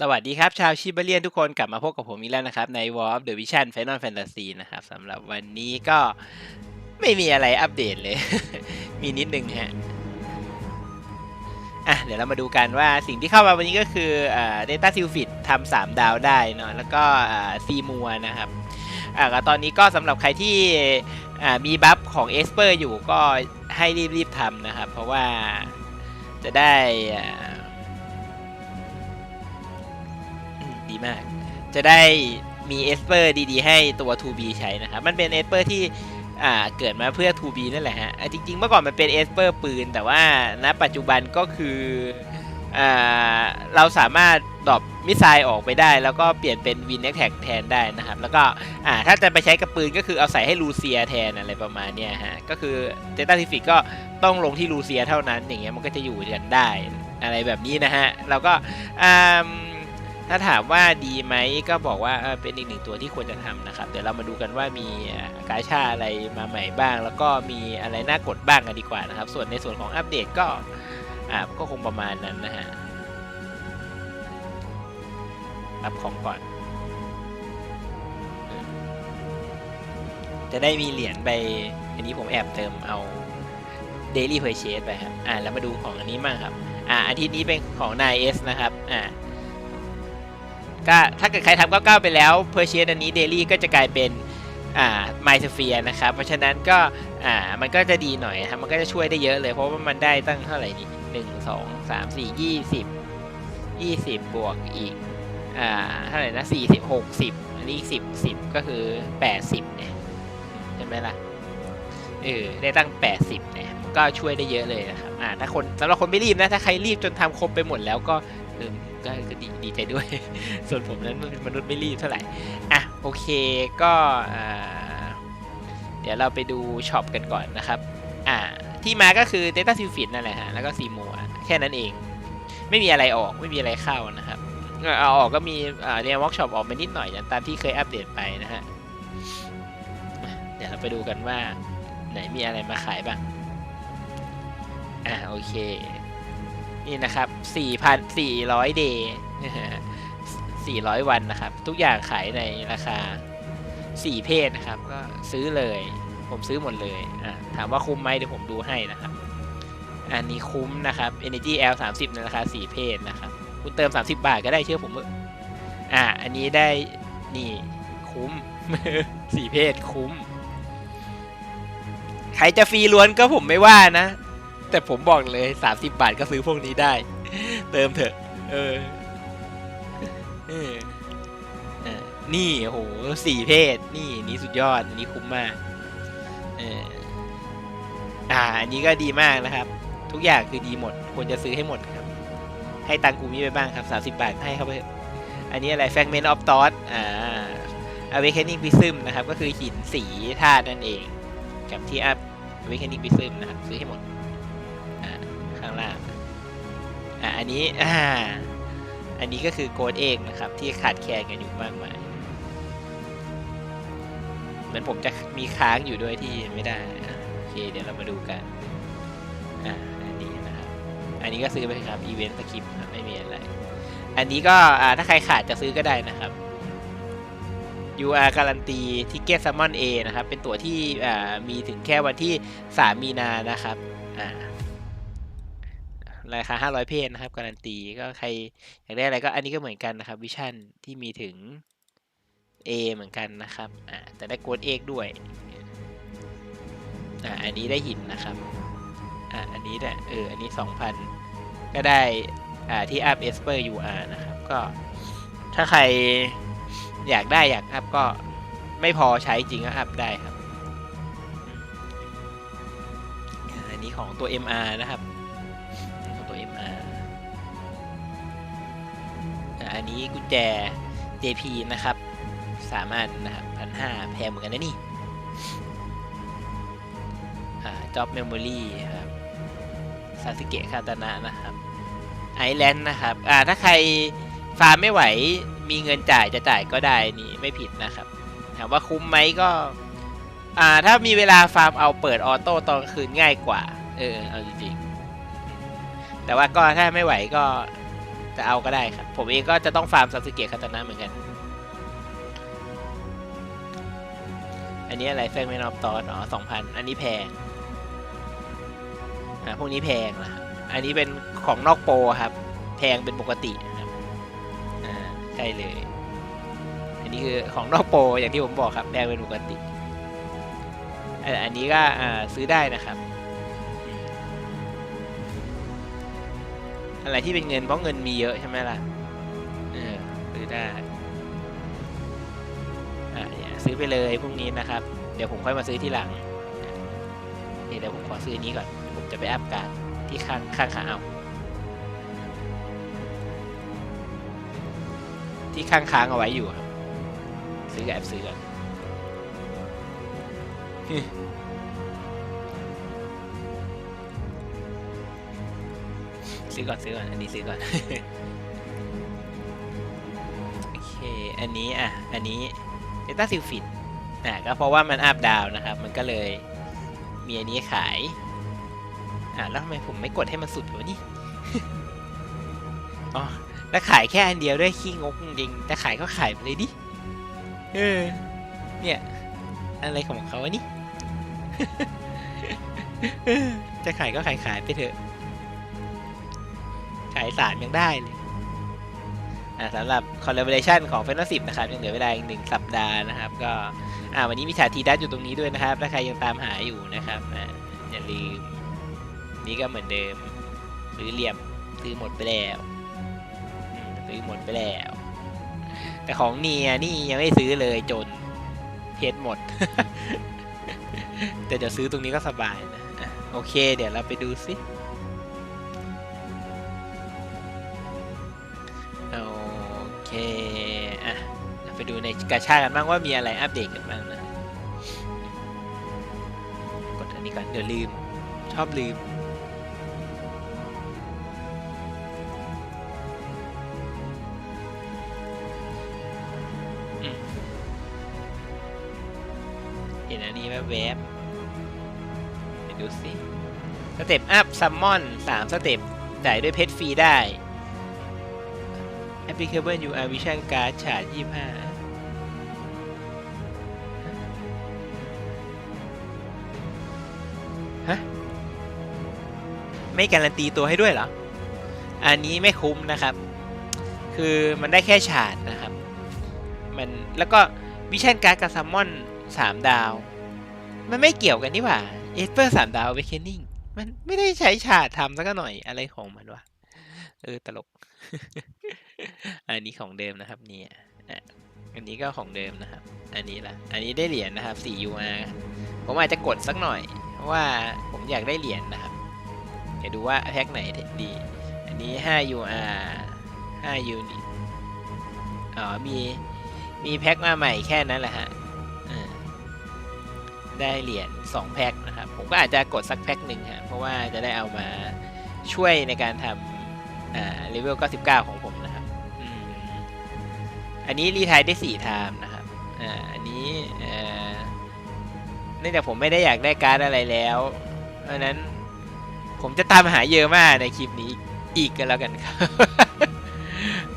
สวัสดีครับ ชาวชิบเลียนทุกคนกลับมาพบกับผมอีกแล้วนะครับ ใน War of the Vision Final Fantasy นะครับสำหรับวันนี้ก็ไม่มีอะไรอัปเดตเลย มีนิดนึงฮะอะเดี๋ยวเรามาดูกันว่าสิ่งที่เข้ามาวันนี้ก็คืออ่า Data s i l f i t ทำสามดาวได้เนาะแล้วก็ซีมัวนะครับอ่าก็ตอนนี้ก็สำหรับใครที่อ่ามีบัฟของเอสเปอร์อยู่ก็ให้รีบๆทำนะครับ เพราะว่าจะได้ ดีมาก จะได้มีเอสเปอร์ดีๆ ให้ตัว 2B ใช้นะครับ มันเป็นเอสเปอร์ที่อ่าเกิดมาเพื่อ 2B นั่นแหละฮะจริงๆ เมื่อก่อนมันเป็นเอสเปอร์ปืน แต่ว่าณปัจจุบันก็คืออ่าเราสามารถดรอปมิสไซล์ออกไปได้ แล้วก็เปลี่ยนเป็นวินแอคแท็กแทนได้นะครับ แล้วก็อ่าถ้าจะไปใช้กับปืนก็คือเอาใส่ให้ลูเซียแทนอะไรประมาณเนี้ยฮะ ก็คือเ e ต้าทิฟิกก็ต้องลงที่ลูเซียเท่านั้นอย่างเงี้ยมันก็จะอยู่กันได้อะไรแบบนี้นะฮะแล้วก็อ่า ถ้าถามว่าดีไหมก็บอกว่าเป็นอีกหนึ่งตัวที่ควรจะทำนะครับ เดี๋ยวเรามาดูกันว่ามีกาชาอะไรมาใหม่บ้าง แล้วก็มีอะไรน่ากดบ้างกันดีกว่านะครับ ส่วนในส่วนของอัปเดตก็อ่าก็คงประมาณนั้นนะฮะรับของก่อน จะได้มีเหรียญไป อันนี้ผมแอบเติมเอา Daily Purchase ไปครับ อ่า แล้วมาดูของอันนี้มั่งครับ อ่าอาทิตย์นี้เป็นของ 9S นะครับ อ่า ก็ถ้าเกิดใครทำ99 ไปแล้วเพอร์เชสอันนี้เดลี่ก็จะกลายเป็นอ่าไมซ์เฟียนะครับ เพราะฉะนั้นก็อ่ามันก็จะดีหน่อยครับมันก็จะช่วยได้เยอะเลย เพราะว่ามันได้ตั้งเท่าไหร่นี่หนึ่งสองสามสี่ยี่สิบยี่สิบบวกอีกอ่าเท่าไหร่นะสี่สิบหกสิบอันนี้สิบสิบก็คือแปดสิบเนี่ยใช่ไหมล่ะเออได้ตั้งแปดสิบเนี่ยมันก็ช่วยได้เยอะเลยนะครับอ่าถ้าคนสำหรับคนไม่รีบนะ ถ้าใครรีบจนทำครบไปหมดแล้วก็เออ ก็ก็ดีดีใจด้วย ส่วนผมนั้นมันเป็นมนุษย์ไม่รีบเท่าไหร่ อะโอเคก็เดี๋ยวเราไปดูช็อปกันก่อนนะครับ อ่าที่มาก็คือ Data s i l f i t นั่นแหละฮะ แล้วก็ซีโมัวแค่นั้นเอง ไม่มีอะไรออกไม่มีอะไรเข้านะครับ เอาออกก็มีเรียนวอล์กช็อปออกไปนิดหน่อยนะตามที่เคยอัปเดตไปนะฮะอะเดี๋ยวเราไปดูกันว่า ไหนมีอะไรมาขายบ้าง อ่าโอเค นี่นะครับ4,400 เดย์400 วันนะครับ ทุกอย่างขายในราคา 4 เพศนะครับ ก็ซื้อเลย ผมซื้อหมดเลยอะถามว่าคุ้มไหมเดี๋ยวผมดูให้นะครับ อันนี้คุ้มนะครับ Energy L 30ในราคา 4 เพศนะครับ คุณเติม 30 บาทก็ได้เชื่อผมเถอะอะอันนี้ได้นี่คุ้ม 4 เพศคุ้ม ใครจะฟรีล้วนก็ผมไม่ว่านะ แต่ผมบอกเลย 30 บาทก็ซื้อพวกนี้ได้ เติมเถอะ เออเออนี่โหสี่เพศ นี่นี่สุดยอดนี้คุ้มมากเอออ่าอันนี้ก็ดีมากนะครับ ทุกอย่างคือดีหมด ควรจะซื้อให้หมดครับ ให้ตังกูมีไปบ้างครับ 30 บาทให้เขาไป อันนี้อะไร Fragment of Thought อ่า Awakening Prism นะครับ ก็คือหินสีธาตุนั่นเองกับที่อัพ Awakening Prism นะครับ ซื้อให้หมด อ่าอันนี้อ่าอันนี้ก็คือโกดเองนะครับ ที่ขาดแคลนกันอยู่มากมายเหมือนผมจะมีค้างอยู่ด้วยที่ไม่ได้อะโอเคเดี๋ยวเรามาดูกันอ่าอันนี้นะครับอันนี้ก็ซื้อไปครับอีเวนต์สคริปต์ไม่มีอะไรอันนี้ก็อ่าถ้าใครขาดจะซื้อก็ได้นะครับ UR การันตีทิกเก็ตซัมมอน A นะครับ เป็นตั๋วที่อ่ามีถึงแค่วันที่ 3 มีนานะครับอ่า ราคา 500 เพจนะครับ การันตี ก็ใครอยากได้อะไรก็อันนี้ก็เหมือนกันนะครับวิชั่นที่มีถึง A เหมือนกันนะครับอ่าแต่ได้โกดเอกด้วยอ่าอันนี้ได้หินนะครับอ่าอันนี้ได้เอออันนี้ 2,000 ก็ได้อ่าที่อัพเอสเปอร์ UR นะครับ ก็ถ้าใครอยากได้อยากอัพก็ไม่พอใช้จริงก็อัพได้ครับ อันนี้ของตัว MR นะครับ อันนี้กุญแจ JP นะครับ สามารถนะครับพันห้าแพงเหมือนกันนะนี่อ่า Job Memory ครับซาสึเกะคาตานะนะครับไอแลนด์นะครับอ่าถ้าใครฟาร์มไม่ไหวมีเงินจ่ายจะจ่ายก็ได้นี่ไม่ผิดนะครับ ถามว่าคุ้มไหมก็อ่าถ้ามีเวลาฟาร์มเอาเปิดออโต้ตอนคืนง่ายกว่า เออเอาจริงๆแต่ว่าก็ถ้าไม่ไหวก็ จะเอาก็ได้ครับ ผมเองก็จะต้องฟาร์มซาสึเกะคาตานะเหมือนกัน อันนี้อะไรแฟงแมนออฟตอนอ๋อสองพันอันนี้แพงอ่าพวกนี้แพงนะครับอันนี้เป็นของนอกโปรครับ แพงเป็นปกตินะครับอ่าใช่เลย อันนี้คือของนอกโปรอย่างที่ผมบอกครับแพงเป็นปกติอันนี้ก็อ่าซื้อได้นะครับ อะไรที่เป็นเงินเพราะเงินมีเยอะใช่ไหมล่ะ เออซื้อได้ อะเนี่ยซื้อไปเลยพรุ่งนี้นะครับ เดี๋ยวผมค่อยมาซื้อที่หลังนี่เดี๋ยวผมขอซื้อนี้ก่อน ผมจะไปอัพการดที่ข้างข้างขาเอา ที่ข้างค้างเอาไว้อยู่ครับ ซื้อกับแอปซื้อก่อน ซื้อก่อนซื้อก่อนอันนี้ซื้อก่อน โอเค อันนี้อะ อันนี้เดต้าซิลฟินอะก็เพราะว่ามันอัพดาวนะครับ มันก็เลยมีอันนี้ขาย อะแล้วทำไมผมไม่กดให้มันสุดวะนี่ อ๋อ แล้วขายแค่อันเดียวด้วยขี้งกจริงแต่ขายก็ขายไปเลยดิ เออ เนี่ย อะไรของเขาวะนี่ จะขายก็ขายขายไปเถอะ ขายสามยังได้เลยสำหรับ collaboration ของ f a n t a s y นะครับ ยังเหลือเวลาอีกหนึ่งสัปดาห์นะครับ ก็วันนี้มีฉาทีดัสอยู่ตรงนี้ด้วยนะครับ ถ้าใครยังตามหาอยู่นะครับออย่าลืม นี่ก็เหมือนเดิมซื้อเหลี่ยมซื้อหมดไปแล้วซื้อหมดไปแล้ว แต่ของเนียนี่ยังไม่ซื้อเลยจนเพชรหมด แต่เดี๋ยวซื้อตรงนี้ก็สบายนะอะโอเค เดี๋ยวเราไปดูซิ ดูในกาชากันบ้างว่ามีอะไรอัปเดตกันบ้างนะกดอันนี้ก่อนเดี๋ยวลืม ชอบลืมเห็นอันนี้แวบๆไปดูสิสเต็ปอัพซัมมอนสามสเต็ปจ่ายด้วยเพชรฟรีได้ applicable UR Vision Card ฉาด25 ไม่การันตีตัวให้ด้วยเหรอ อันนี้ไม่คุ้มนะครับ คือมันได้แค่ฉาดนะครับ มันแล้วก็วิชั่นการ์ดกับซัมมอนสามดาว มันไม่เกี่ยวกันนี่หว่า เอสเปอร์สามดาวเวคเ n นิ่งมันไม่ได้ใช้ฉาดทำสักหน่อยอะไรของมันวะ เออตลก อันนี้ของเดิมนะครับเนี่ยอันนี้ก็ของเดิมนะครับ อันนี้ละอันนี้ได้เหรียญนะครับ4 UR ผมอาจจะกดสักหน่อย เพราะว่าผมอยากได้เหรียญนะครับ ดี๋ยวดูว่าแพ็คไหนดี อันนี้ 5 UR 5 unit อ๋อ มี มีแพ็คมาใหม่แค่นั้นแหละฮะได้เหรียญ2แพ็คนะครับ ผมก็อาจจะกดสักแพ็คหนึ่งฮะ เพราะว่าจะได้เอามาช่วยในการทำอ่าเลเวล99 ของผมนะครับอันนี้รีไทายได้4ไทม์นะครับ อ่า อันนี้เอ่อเนื่องจากผมไม่ได้อยากได้การ์ดอะไรแล้ว เพราะนั้น ผมจะตามหาเยอะมากในคลิปนี้อีกกันแล้วกันครับ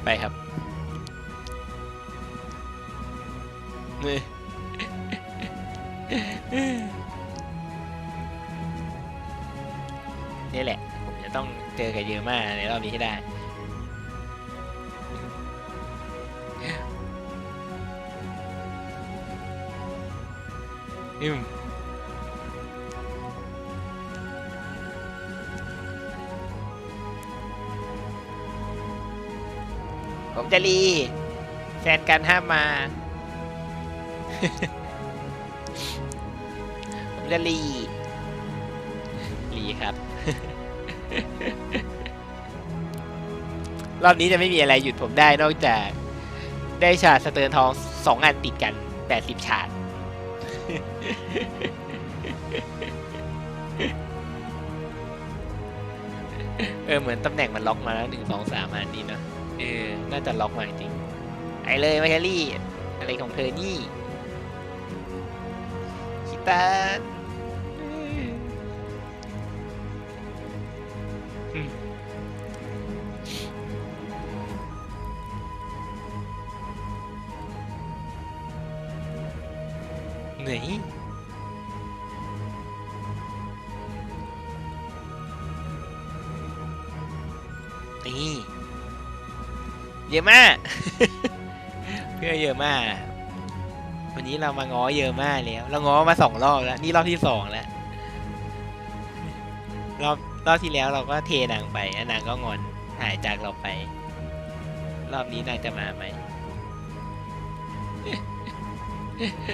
ไปครับนี่นี่แหละ ผมจะต้องเจอกับเยอะมากในรอบนี้ให้ได้อืม ผมจะรี แฟนกันห้ามมา ผมจะรี รีครับ รอบนี้จะไม่มีอะไรหยุดผมได้นอกจากได้ชาร์จสเตอร์นทองสองอันติดกันแปดสิบชาร์จเออเหมือนตำแหน่งมันล็อกมาแล้วหนึ่งสองสามอันนี้เนอะ เออ น่าจะล็อกมาจริง ไอเลยมาเชอรี่ อะไรของเธอนี่คิตาเนื่นี่ เยอะมาก เพื่อเยอะมาก วันนี้เรามาง้อเยอะมากแล้ว เราง้อมาสองรอบแล้ว นี่รอบที่สองแล้ว รอบรอบที่แล้วเราก็เทนางไปแล้วนางก็งอนหายจากเราไป รอบนี้นางจะมาไหม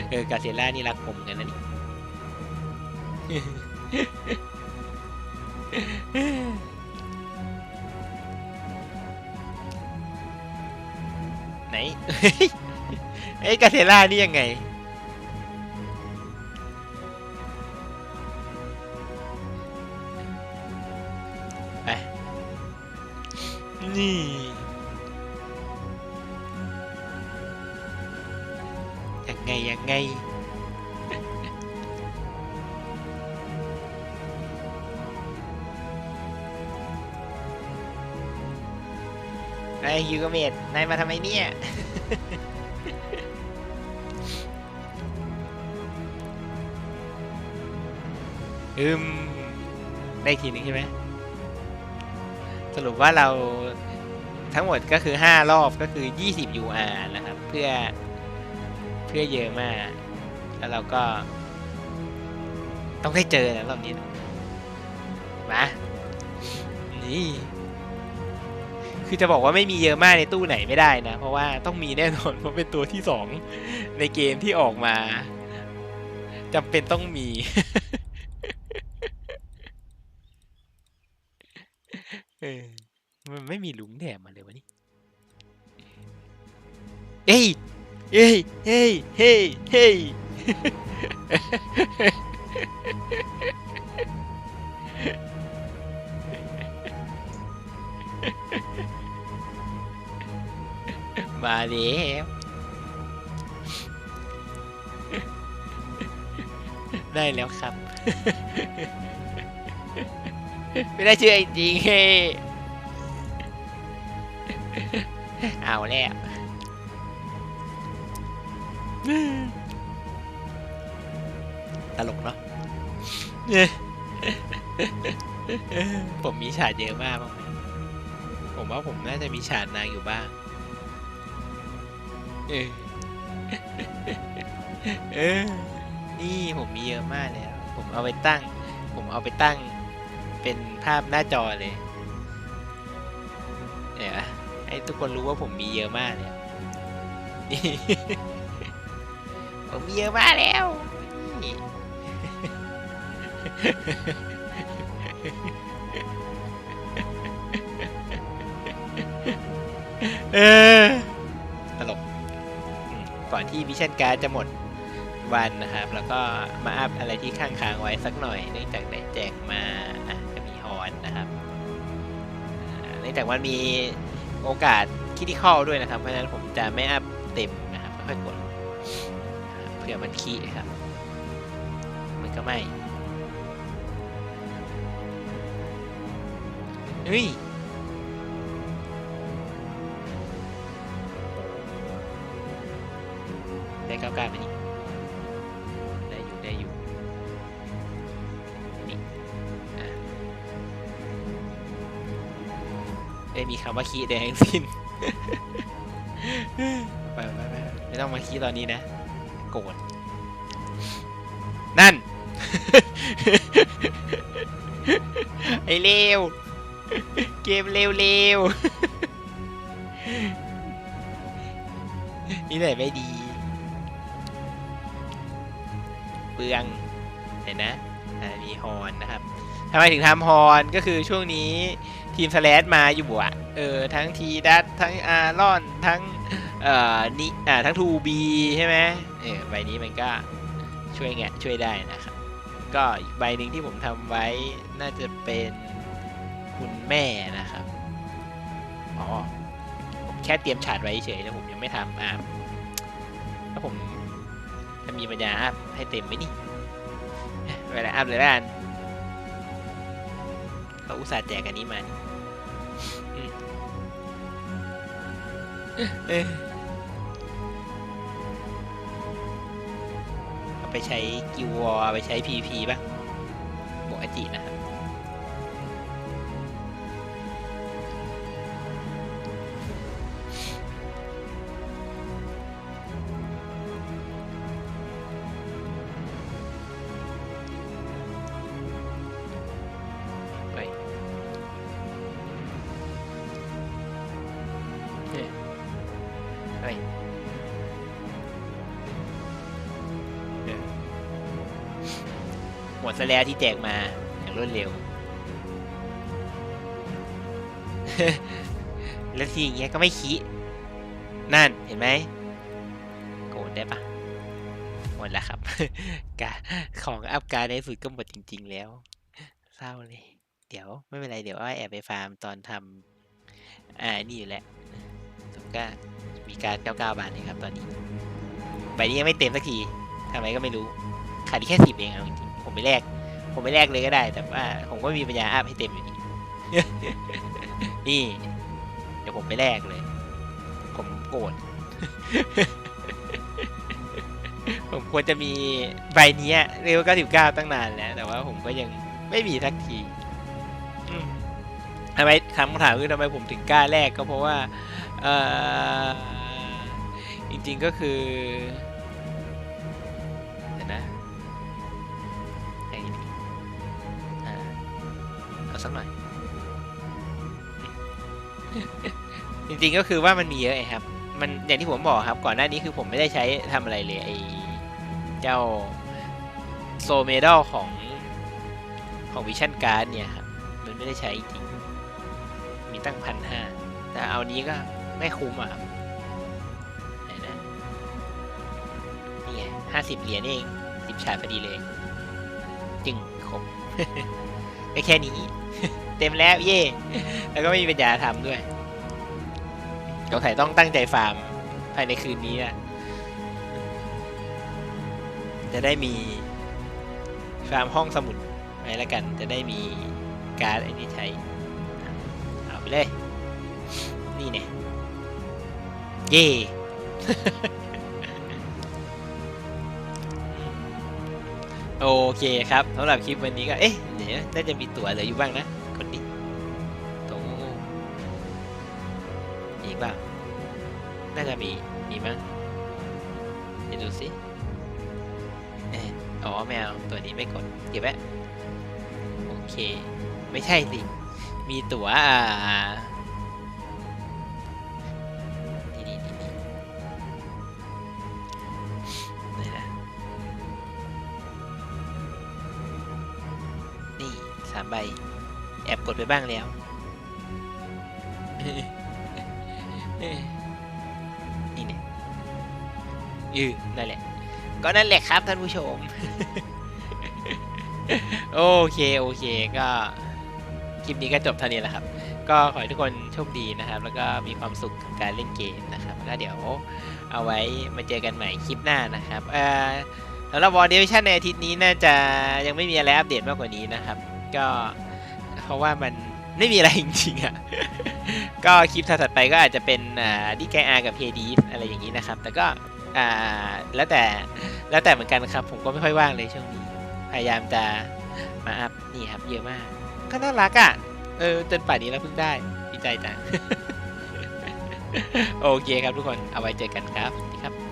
เออกาเซล่านี่รักผมกันนะนี่ ไหนเอ้กาเทล่านี่ยังไง นายมาทำไมเนี่ย อืม ได้อีกทีหนึงใช่ไหม สรุปว่าเราทั้งหมดก็คือ 5 รอบก็คือ 20 UR นะครับ เพื่อเพื่อเยอะมาก แล้วเราก็ ต้องได้เจอนะรอบนี้นะมา นี่ คือจะบอกว่าไม่มีเยอะมากในตู้ไหนไม่ได้นะ เพราะว่าต้องมีแน่นอนเพราะเป็นตัวที่สองในเกมที่ออกมาจำเป็นต้องมี เออ มันไม่มีหลุมแถมมาเลยวะนี่ เอ้ย เอ้ย เฮ้ย เฮ้ย เฮ้ย มาแล้วได้แล้วครับ ไม่ได้ชื่อจริงเฮ้เอาแล้วตลกเนาะผมมีฉากเยอะมากบ้างไหมผมว่าผมน่าจะมีฉากนางอยู่บ้าง เออเออนี่ผมมีเยอะมากแล้วผมเอาไปตั้ง ผมเอาไปตั้ง เป็นภาพหน้าจอเลยเดี๋ยวให้ทุกคนรู้ว่าผมมีเยอะมากแล้วนี่ ผมมีเยอะมากแล้วนี่ เออตลกอืมก่อน ที่มิชชั่นการ์ดจะหมดวันนะครับ แล้วก็มาอัพอะไรที่ข้างค้างไว้สักหน่อย เนื่องจากได้แจกมาอะก็มีฮอนนะครับเนื่องจากมันมีโอกาสคิดที่เข้าด้วยนะครับ เพราะฉะนั้นผมจะไม่อัพเต็มนะครับค่อยๆกดเผื่อมันคีย์ครับ มันก็ไม่เฮ้ย ได้เก้าเก้านี่ได้อยู่ได้อยู่นี่อะไม่มีคำว่าคีย์ใดทั้งสิ้นไปไปไปไม่ต้องมาคีย์ตอนนี้นะ โกรธนั่น ไอเลวเกมเร็วเร็วนี่ไหนไม่ดี เปลืองเห็นนะมีฮอนนะครับทำไมถึงทำฮอนก็คือช่วงนี้ทีมสแลชมาอยู่อะเออทั้งทีดัตทั้งอารอนทั้งเอ่อนี่อ่าทั้งทูบีใช่ไหมเออใบนี้มันก็ช่วยแงะช่วยได้นะครับ ก็อีกใบหนึ่งที่ผมทำไว้น่าจะเป็นคุณแม่นะครับ อ๋อ ผมแค่เตรียมฉาดไว้เฉยแต่ผมยังไม่ทำอ่าถ้าผม มีปัญญาอัพให้เต็มไหมนี่เวลาอัพเลยละกันเราอุตส่าห์แจกอันนี้มาเอาไปใช้กิววอไปใช้พีพีบ้างบวกอจินะครับ เออหมดซะแล้วที่แจกมาอย่างรวดเร็ว แล้วทีอย่างเงี้ยก็ไม่คินั่นเห็นไหมโกรธได้ปะหมดแล้วครับ การของอัพการในสุดก็หมดจริง ๆ แล้ว เศร้าเลย เดี๋ยวไม่เป็นไร เดี๋ยวอ้อยแอบไปฟาร์มตอนทำอ่านี่อยู่แหละผมก็ มีการเก้าเก้าบาทเลยครับตอนนี้ใบนี้ยังไม่เต็มสักทีทำไมก็ไม่รู้ขาดแค่สิบเองเอาจริงผมไม่แลกผมไม่แลกเลยก็ได้ แต่ว่าผมก็มีปัญญาอัพให้เต็มอยู่ดีนี่ เดี๋ยวผมไปแลกเลย ผมโกรธผมควรจะมีใบนี้เรียกว่า99 ตั้งนานแล้ว แต่ว่าผมก็ยังไม่มีสักทีทำไมคำถามคือทำไมผมถึงกล้าแลกก็เพราะว่า เออจริงๆก็คือเดี๋ยวนะไอ้นี่อ่าเอาสักหน่อย จริงๆก็คือว่ามันมีเยอะไงครับ มันอย่างที่ผมบอกครับ ก่อนหน้านี้คือผมไม่ได้ใช้ทำอะไรเลยไอ้เจ้าโซเมด a ลของของวิชั่นการ์ดเนี่ยครับ มันไม่ได้ใช้จริง มีตั้งพันห้าแต่เอานี้ก็ ไม่คุ้มอะครับไหนนะนี่ไงห้าสิบเหรียญเองสิบชาติพอดีเลย จึงครบก็แค่นี้ เต็มแล้วเย่แล้วก็ไม่มีปัญญาทำด้วยสงสัยต้องตั้งใจฟาร์มภายในคืนนี้อะจะได้มีฟาร์มห้องสมุดไว้แล้วกัน จะได้มีการ์ดไอ้นี่ใช้เอาไปเลย นี่เนี่ย เย่โอเคครับสำหรับคลิปวันนี้ก็ เอ๊ะเดี๋ยวน่าจะมีตั๋วเหลืออยู่บ้างนะกดดิโตมีกบ้างน่าจะมี มีมั้งเดี๋ยวดูสิเอ๊ะอ๋อไม่เอาตัวนี้ไม่กด เก็บไว้โอเค ไม่ใช่สิ มีตั๋วอ่า บแอบกดไปบ้างแล้วนี่เนี่ยอือนั่นแหละ ก็นั่นแหละครับท่านผู้ชม โอเค โอเค ก็ คลิปนี้ก็จบเท่านี้แหละครับ ก็ขอให้ทุกคนโชคดีนะครับ แล้วก็มีความสุขกับการเล่นเกมนะครับแล้วเดี๋ยวเอาไว้มาเจอกันใหม่คลิปหน้านะครับ เอ่อสำหรับวอร์ดิชั่นในอาทิตย์นี้น่าจะยังไม่มีอะไรอัปเดตมากกว่านี้นะครับ ก็ เพราะว่ามันไม่มีอะไรจริงๆอะ ก็คลิปถัดไปก็อาจจะเป็นดีแกอากับเพดีอะไรอย่างนี้นะครับ แต่ก็แล้วแต่แล้วแต่เหมือนกันครับ ผมก็ไม่ค่อยว่างเลยช่วงนี้ พยายามจะมาอัพนี่ครับเยอะมาก ก็น่ารักอะ เออจนป่านนี้แล้วเพิ่งได้ดีใจจังโอเคครับทุกคนเอาไว้เจอกันครับ